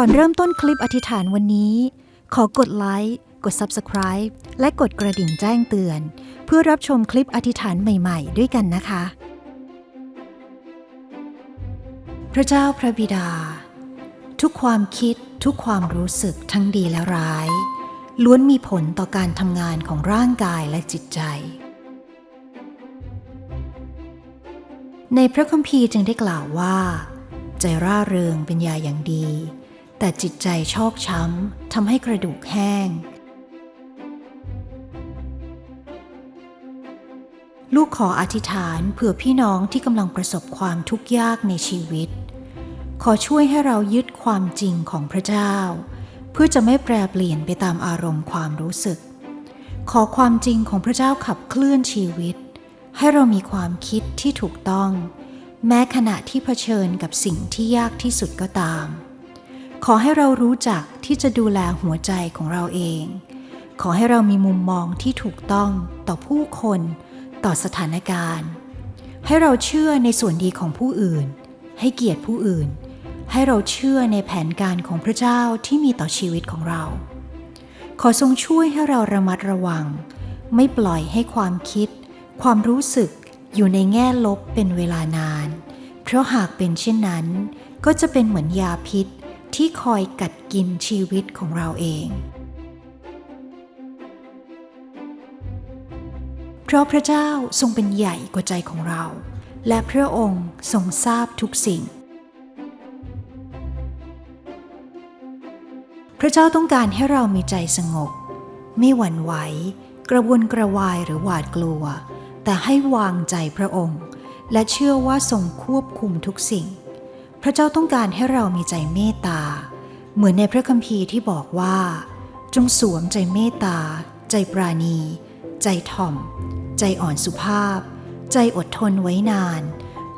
ก่อนเริ่มต้นคลิปอธิษฐานวันนี้ ขอกดไลค์กด Subscribe และกดกระดิ่งแจ้งเตือน เพื่อรับชมคลิปอธิษฐานใหม่ๆ ด้วยกันนะคะ พระเจ้าพระบิดา ทุกความคิดทุกความรู้สึกทั้งดีและร้าย ล้วนมีผลต่อการทำงานของร่างกายและจิตใจ ในพระคัมภีร์จึงได้กล่าวว่า ใจร่าเริงเป็นยาอย่างดี แต่จิตใจชอกช้ำทำให้กระดูกแห้ง ลูกขออธิษฐานเผื่อพี่น้องที่กำลังประสบความทุกข์ยากในชีวิต ขอช่วยให้เรายึดความจริงของพระเจ้า เพื่อจะไม่แปรเปลี่ยนไปตามอารมณ์ความรู้สึก ขอความจริงของพระเจ้าขับเคลื่อนชีวิต ให้เรามีความคิดที่ถูกต้อง แม้ขณะที่เผชิญกับสิ่งที่ยากที่สุดก็ตาม ขอให้เรารู้จักที่จะดูแลหัวใจของเราเอง ขอให้เรามีมุมมองที่ถูกต้องต่อผู้คน ต่อสถานการณ์ ให้เราเชื่อในส่วนดีของผู้อื่น ให้เกียรติผู้อื่น ให้เราเชื่อในแผนการของพระเจ้าที่มีต่อชีวิตของเรา ขอทรงช่วยให้เราระมัดระวัง ไม่ปล่อยให้ความคิด ความรู้สึกอยู่ในแง่ลบเป็นเวลานาน เพราะหากเป็นเช่นนั้น ก็จะเป็นเหมือนยาพิษ ที่คอยกัดกินชีวิตของเราเอง เพราะพระเจ้าทรงเป็นใหญ่กว่าใจของเรา และพระองค์ทรงทราบทุกสิ่ง พระเจ้าต้องการให้เรามีใจสงบ ไม่หวั่นไหว กระวนกระวายหรือหวาดกลัว แต่ให้วางใจพระองค์ และเชื่อว่าทรงควบคุมทุกสิ่ง พระเจ้าต้องการให้เรามีใจเมตตา เหมือนในพระคัมภีร์ที่บอกว่า จงสวมใจเมตตา ใจปราณี ใจถ่อม ใจอ่อนสุภาพ ใจอดทนไว้นาน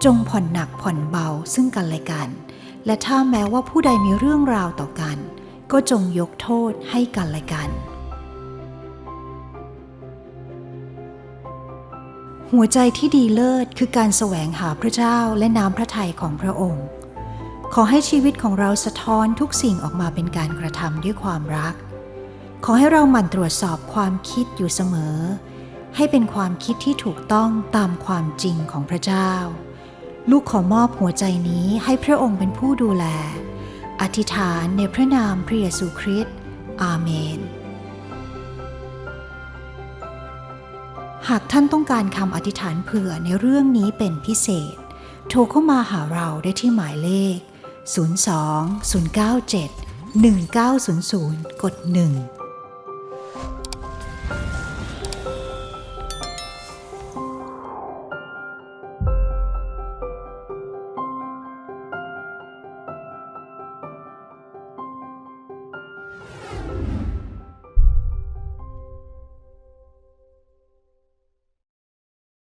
จงผ่อนหนักผ่อนเบาซึ่งกันและกัน และถ้าแม้ว่าผู้ใดมีเรื่องราวต่อกัน ก็จงยกโทษให้กันและกัน หัวใจที่ดีเลิศคือการแสวงหาพระเจ้าและน้ำพระทัยของพระองค์ ขอให้ชีวิตของเราสะท้อนทุกสิ่งออกมาเป็นการกระทำด้วยความรัก ขอให้เราหมั่นตรวจสอบความคิดอยู่เสมอ ให้เป็นความคิดที่ถูกต้องตามความจริงของพระเจ้า ลูกขอมอบหัวใจนี้ให้พระองค์เป็นผู้ดูแล อธิษฐานในพระนามพระเยซูคริสต์อาเมน หากท่านต้องการคำอธิษฐานเผื่อในเรื่องนี้เป็นพิเศษ โทรเข้ามาหาเราได้ที่หมายเลข 02 097 1900 กด 1